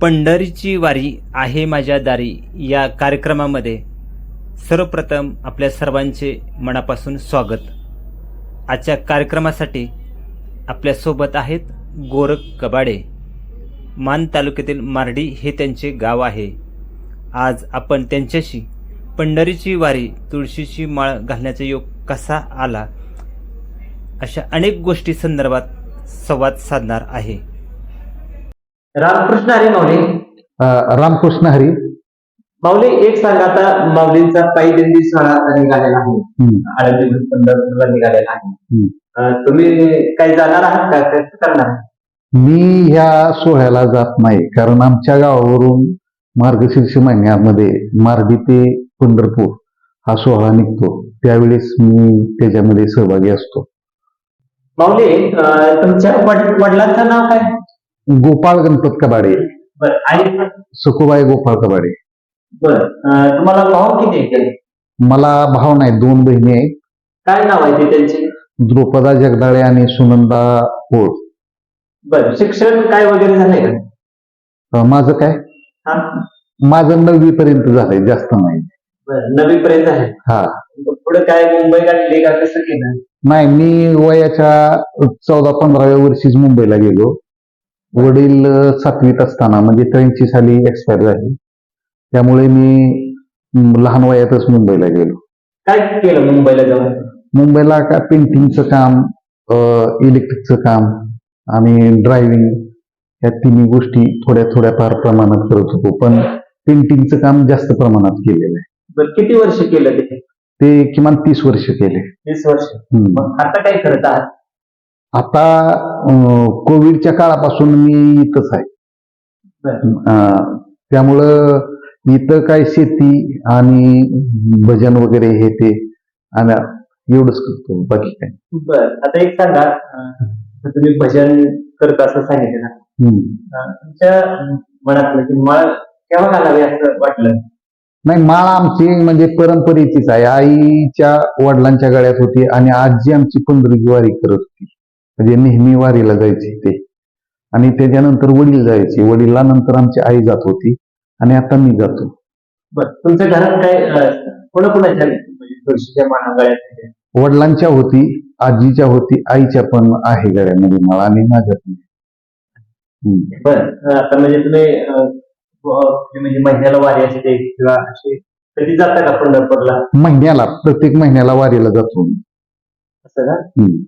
पंढरीची वारी आहे माझ्या दारी या कार्यक्रमामध्ये सर्वप्रथम आपल्या सर्वांचे मनापासून स्वागत. आजच्या कार्यक्रमासाठी आपल्यासोबत आहेत गोरख कबाडे. मान तालुक्यातील मार्डी हे त्यांचे गाव आहे. आज आपण त्यांच्याशी पंढरीची वारी तुळशीची माळ घालण्याचा योग कसा आला अशा अनेक गोष्टी संदर्भात संवाद साधणार आहे. रामकृष्ण हरी माऊली. रामकृष्ण हरी. माऊली एक सांगा आता माऊलींचा पायी दिंडी सोहळा निघालेला आहे. हम्म, आळंदी पंढरपूरला निघालेला आहे. हम्म. अं, तुम्ही काही जाणार आहात का? कसं करणार? मी ह्या सोहळ्याला जात नाही कारण आमच्या गावावरून मार्गशीर्ष महिन्यामध्ये मार्गी ते पंढरपूर हा सोहळा निघतो. त्यावेळेस मी त्याच्यामध्ये सहभागी असतो. माऊली अं, तुमच्या वड- वडिलांचं नाव काय? गोपाळ गणपत कबाडे. बरं आई सखुबाई गोपाळ कबाडे. बरं तुम्हाला भाऊ किती मला भाव नाही दोन बहिणी आहेत. काय नाव आहे ते त्यांचे? द्रुपदा जगदाळे आणि सुनंदा होळ बरं शिक्षण काय वगैरे झालंय का? अ, माझं काय? हा? माझं नववी पर्यंत झालंय जास्त नाही. बरं नवी पर्यंत आहे? हा. पुढे काय मुंबई गाठली का कसं केलं? नाही मी वयाच्या चौदा पंधराव्या वर्षीच मुंबईला गेलो. वडील सातवीत असताना म्हणजे त्र्याऐंशी साली एक्सपायर झाले. त्यामुळे मी लहान वयातच मुंबईला गेलो. काय केलं मुंबईला जाऊन? मुंबईला का पेंटिंगचं काम इलेक्ट्रिकचं काम आणि ड्रायव्हिंग या तिन्ही गोष्टी थोड्या थोड्या फार प्रमाणात करत होतो. पण पेंटिंगचं काम जास्त प्रमाणात केलेलं आहे. किती वर्ष केलं ते? किमान तीस वर्ष केले. वीस वर्ष. आता काय करत आहात? आता कोविडच्या काळापासून मी इथंच आहे. त्यामुळं इथं काय शेती आणि भजन वगैरे हे ते आणि एवढंच करतो बाकी काय बर. आता एक सांगा तुम्ही भजन करत असं सांगितलं ना. तुमच्या मनातलं की मला केव्हा घालावे असं वाटलं? नाही माळ आमची म्हणजे परंपरेचीच आहे. आईच्या वडिलांच्या गळ्यात होती आणि आजी आमची पंढरीची वारी करत होती. म्हणजे नेहमी वारीला जायची ते. आणि त्याच्यानंतर वडील जायचे. वडिलांनंतर आमची आई जात होती आणि आता मी जातो. बर तुमच्या घरात काय कोणाकोणाच्या म्हणजे तुळशीच्या वडिलांच्या होती आजीच्या होती आईच्या पण आहे गळ्यामध्ये माळ आणि माझ्या पण. हम्म. बर आता म्हणजे तुम्ही अं, व- म्हणजे महिन्याला वारी असते किंवा असे कधी जाता का पंढरपूरला? महिन्याला प्रत्येक महिन्याला वारीला जातो मी. असं ना हम्म.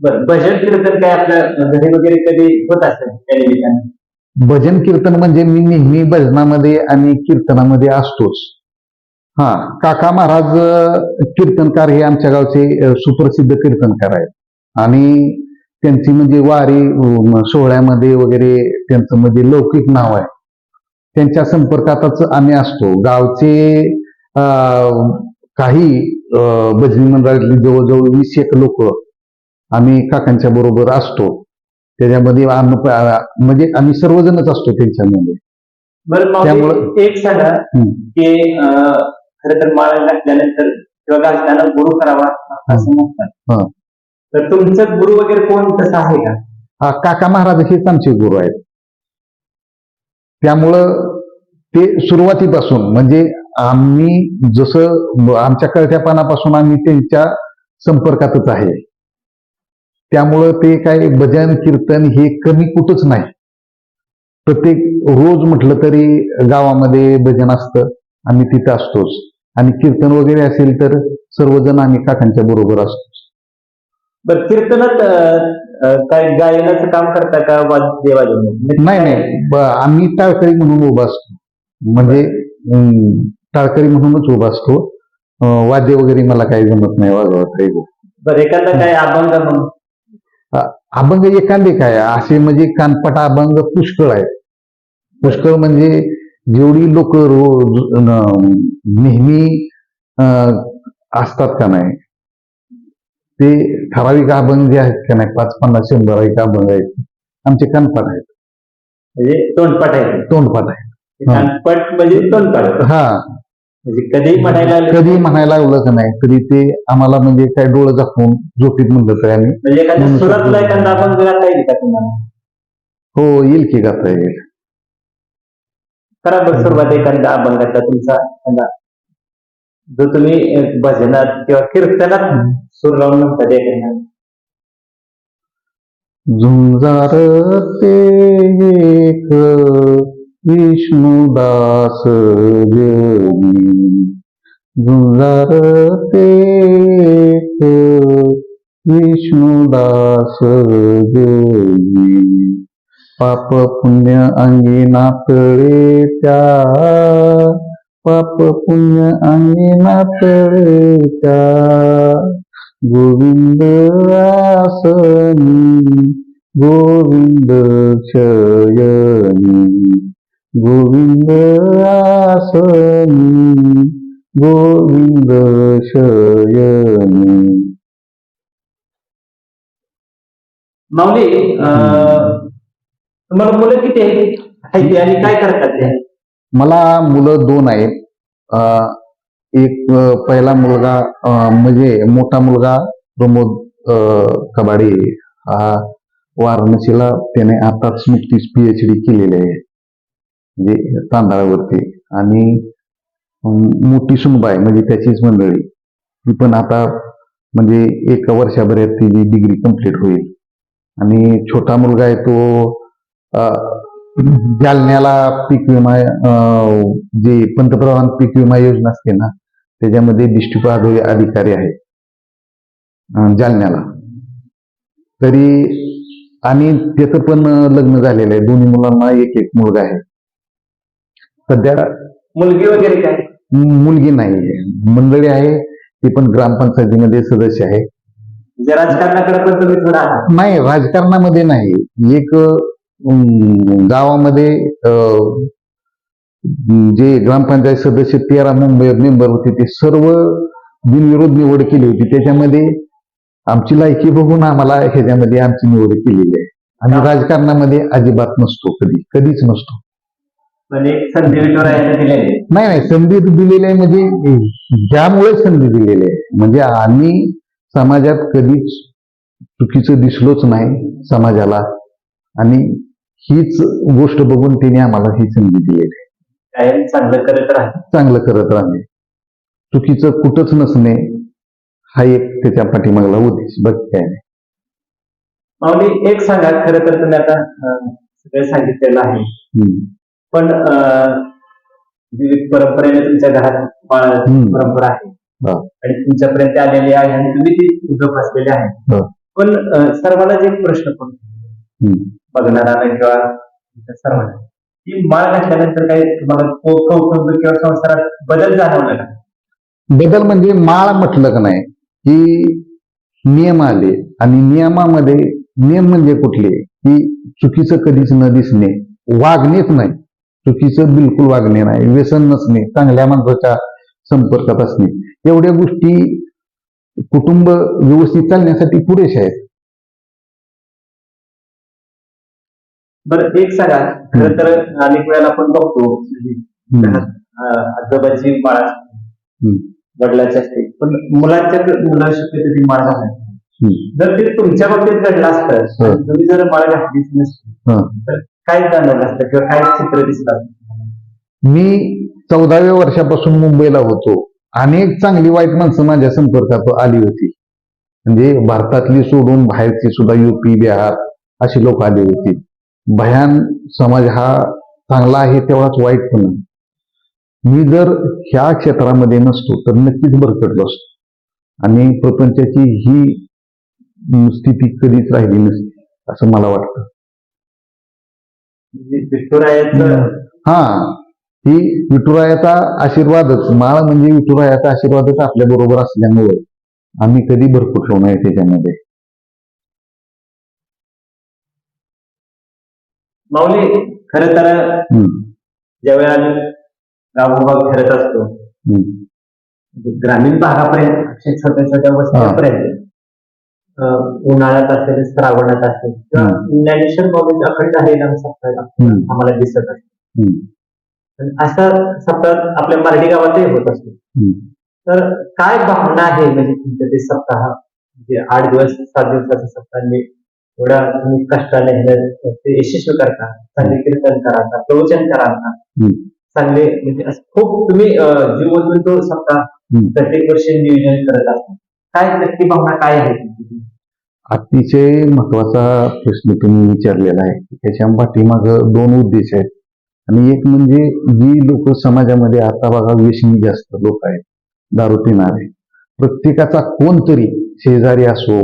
बरं भजन कीर्तन काय आपल्या घरी वगैरे कधी होत असेल त्या भजन कीर्तन म्हणजे मी नेहमी भजनामध्ये आणि कीर्तनामध्ये असतोच. हा काका महाराज अं, कीर्तनकार हे आमच्या गावचे अं, सुप्रसिद्ध कीर्तनकार आहेत. आणि त्यांची म्हणजे वारी अं, सोहळ्यामध्ये वगैरे त्यांचं म्हणजे लौकिक नाव आहे. त्यांच्या संपर्कातच आम्ही असतो. गावचे अं, काही अं, भजनी मंडळातली जवळजवळ वीस एक लोक आम्ही काकांच्या बरोबर असतो. त्याच्यामध्ये म्हणजे आम्ही सर्वजणच असतो त्यांच्यामध्ये. बरं एक सांगा. की खरं तर माळ घातल्यानंतर किंवा घालताना गुरु करावा असं हा. म्हणतात. तर तुमचं गुरु वगैरे कोण तसं आहे का? हा, काका महाराज हेच आमचे गुरु आहेत. त्यामुळं ते सुरुवातीपासून म्हणजे आम्ही जसं आमच्या कळत्यापणापासून आम्ही त्यांच्या संपर्कातच आहे. त्यामुळं ते काय भजन कीर्तन हे कमी कुठंच नाही. प्रत्येक रोज म्हटलं तरी गावामध्ये भजन असतं आम्ही तिथं असतोच. आणि कीर्तन वगैरे असेल तर सर्वजण आम्ही काकांच्या बरोबर असतो बरं कीर्तनात काय गायनाचं काम करता का वाद्य वाजवणं नाही नाही. आम्ही टाळकरी म्हणून उभा असतो. म्हणजे टाळकरी म्हणूनच उभा असतो. वाद्य वगैरे मला काही जमत नाही वाजवत रे बरं एखादा काय अभंग म्हणून अभंग एखादे काय असे म्हणजे कानपट अभंग पुष्कळ आहेत. पुष्कळ म्हणजे जेवढी लोक रोज न- नेहमी असतात का नाही ते ठराविक अभंग जे आहेत का नाही पाच पन्नास शंभर एक अभंग आहेत. आमचे कानपट आहेत. म्हणजे तोंडपाठ आहे तोंडपाठ आहेत. हा. कानपट म्हणजे तोंडपाठ. हा. म्हणजे कधी म्हणायला कधी म्हणायला लागलं का नाही तरी ते आम्हाला म्हणजे काय डोळं झाकून झोपीत म्हणलं तर आम्ही म्हणजे एखाद्या सुरातला. एखादा अभंग गाता येईल का तुम्हाला हो येईल की गाता येईल करा बघ सुरुवात एखादा अभंगातला तुमचा एखादा जो तुम्ही भजनात किंवा कीर्तनात सूर लावून म्हणता एखादा. झुंजार ते एक विष्णुदास जगी झुंजार ते विष्णुदास जगी पाप पुण्य अंगी नातळे त्या. पाप पुण्य अंगी नातळे त्या. गोविंद आसनी गोविंद शयनी गोविंद गोविंद शयनी माऊली अं, तुम्हाला मुलं किती आहेत? आणि काय करतात ते? मला मुलं दोन आहेत. अं, एक अं, पहिला मुलगा अं, म्हणजे मोठा मुलगा प्रमोद अं, कबाडे हा वाराणसीला त्याने आताच नुकतीच पीएच डी केलेली आहे. म्हणजे तांदळावरती. आणि मोठी सुनबाई म्हणजे त्याचीच मंडळी. ती पण आता म्हणजे एका वर्षाभरात तिची डिग्री कंप्लीट होईल. आणि छोटा मुलगा आहे तो जालन्याला पीक विमा जे पंतप्रधान पीक विमा योजना असते ना त्याच्यामध्ये डिस्ट्रिक्ट अधिकारी आहेत. जालन्याला. तरी आणि त्याचं पण लग्न झालेलं आहे. दोन्ही मुलांना एक एक मुलगा आहे. सध्या मुलगी वगैरे काय? मुलगी नाही. मंडळी आहे ती पण ग्रामपंचायतीमध्ये सदस्य आहे. म्हणजे राजकारणाकडे पण तुम्ही थोडा आहात. नाही राजकारणामध्ये नाही. एक अं, गावामध्ये अं, जे ग्रामपंचायत सदस्य तेरा मुंबई मेंबर होते ते सर्व बिनविरोध निवड केली होती. त्याच्यामध्ये आमची लायकी बघून आम्हाला ह्याच्यामध्ये आमची निवड केलेली आहे. हा. राजकारणामध्ये अजिबात नसतो कधी. कधीच नसतो. नाही नाही संधी दिलेली आहे म्हणजे ज्यामुळे संधी दिलेली आहे. म्हणजे आम्ही समाजात कधीच चुकीचं दिसलोच नाही समाजाला. आणि हीच गोष्ट बघून तिने आम्हाला ही संधी दिलेली आहे. काय चांगलं करत राहा. चांगलं करत राहणे. चुकीचं कुठंच नसणे हा एक त्याच्या पाठीमागला उद्देश बाकी काय नाही. माऊली एक सांगा खरं तर तुम्ही आता सगळं सांगितलेलं आहे. पण जी परंपरेने तुमच्या घरात. परंपरा आहे. आणि तुमच्यापर्यंत आलेली आहे आणि तुम्ही ती जोपासलेली आहे. पण अं, सर्वांनाच एक प्रश्न पडतो. बघणारा किंवा इतर सर्वांना ती माळ घातल्यानंतर काही तुम्हाला कौ- कौटुंबिक किंवा संसारात बदल जाणवला का बदल म्हणजे माळ म्हटलं का नाही की नियम आले आणि नियमामध्ये नियम म्हणजे कुठले की चुकीचं कधीच न दिसणे वागणेच नाही चुकीचं बिलकुल वागणे नाही व्यसन नसणे चांगल्या माणसाच्या संपर्कात असणे. एवढ्या गोष्टी कुटुंब व्यवस्थित चालण्यासाठी पुरेशा आहेत. बरं एक सांगा. खरं तर अनेक वेळेला आपण बघतो आजोबाची माळ. वडिलाची असते. पण मुलांच्या मुला शक्यतो ती माळ घालायची. जर ते तुमच्या बाबतीत घडलं असतं तुम्ही जर माळ घातलीच नसती. तर काय जाणवलं असतं किंवा काय चित्र दिसत मी चौदाव्या वर्षापासून मुंबईला होतो अनेक चांगली वाईट माणसं माझ्या संपर्कात आली होती. म्हणजे भारतातली सोडून बाहेरची सुद्धा युपी बिहार अशी लोक आली होती. भयान समाज हा चांगला आहे तेवढाच वाईट पण. मी जर ह्या क्षेत्रामध्ये नसतो तर नक्कीच भरकटलो असतो. आणि प्रपंचाची ही स्थिती कधीच राहिली नसती असं मला वाटतं. हा. ही विठुरायाचा आशीर्वादच. माळ म्हणजे विठुरायाचा आशीर्वादच आपल्या बरोबर असल्यामुळे आम्ही कधी भरपूर नाही त्याच्यामध्ये. माऊली खरं तर हम्म, ज्यावेळेला आम्ही गावोगाव फिरत असतो म्हणजे ग्रामीण भागापर्यंत छोट्या छोट्या वस्त्यापर्यंत उन्हाळ्यात असेल श्रावणात असेल किंवा ज्ञानेश्वर बाबूचा अखंड हरिनाम सप्ताह आम्हाला दिसत असतो. असा सप्ताह आपल्या मराठी गावातही होत असतो. तर काय भावना आहे म्हणजे तुमचं ते सप्ताह? म्हणजे आठ दिवस सात दिवसाचा सप्ताह म्हणजे एवढा तुम्ही कष्टाने ते यशस्वी करता. संगीत कीर्तन करायचा प्रवचन करायचा. चांगले म्हणजे असं खूप तुम्ही अं, जीव ओतून तो सप्ताह. प्रत्येक वर्षी नियोजन करत असता. काय नक्की भावना काय आहे? अतिशय महत्त्वाचा प्रश्न तुम्ही विचारलेला आहे. त्याच्या पाठीमाग दोन उद्देश आहेत. आणि एक म्हणजे जी लोक समाजामध्ये आता बघा व्यसनी जास्त लोक आहेत दारू पिणारे. प्रत्येकाचा कोणतरी शेजारी असो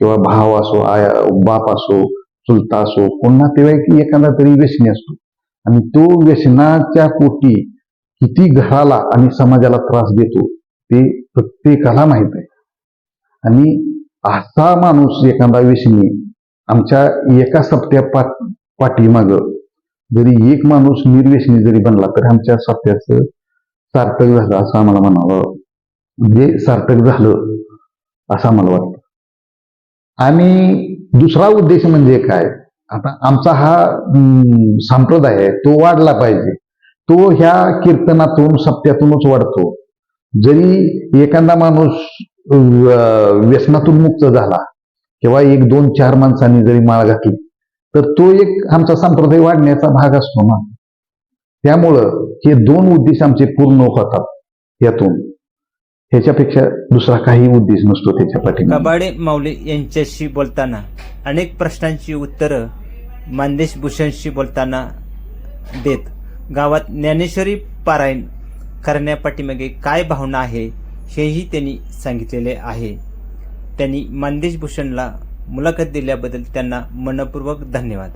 किंवा भाव असो आया बाप असो चुलता असो कोण नातेवाईक एखादा तरी व्यसनी असतो. आणि तो व्यसनाच्या पोटी किती घराला आणि समाजाला त्रास देतो ते प्रत्येकाला माहीत आहे. आणि असा माणूस एखादा व्यसनी आमच्या एका सप्त्या पाठ पाठीमाग जरी एक माणूस निर्व्यसनी जरी बनला तर आमच्या सप्त्याचं सार्थक झालं असं आम्हाला म्हणावं. म्हणजे सार्थक झालं असं आम्हाला वाटतं. आणि दुसरा उद्देश म्हणजे काय? आता आमचा हा संप्रदाय आहे तो वाढला पाहिजे. तो ह्या कीर्तनातून सप्त्यातूनच वाढतो. जरी एखादा माणूस व्यसनातून मुक्त झाला. किंवा एक दोन चार माणसांनी जरी माळ घातली तर तो एक आमचा संप्रदाय वाढण्याचा भाग असतो ना. त्यामुळं हे दोन उद्देश आमचे पूर्ण होतात यातून. ह्याच्यापेक्षा दुसरा काही उद्देश नसतो त्याच्या पाठीमागे. कबाडे माऊली यांच्याशी बोलताना अनेक प्रश्नांची उत्तरं मानदेश भूषणशी बोलताना देत. गावात ज्ञानेश्वरी पारायण करण्यापाठीमागे काय भावना आहे? हेही त्यांनी सांगितलेले आहे. त्यांनी मानदेश भूषणला मुलाखत दिल्याबद्दल त्यांना मनपूर्वक धन्यवाद.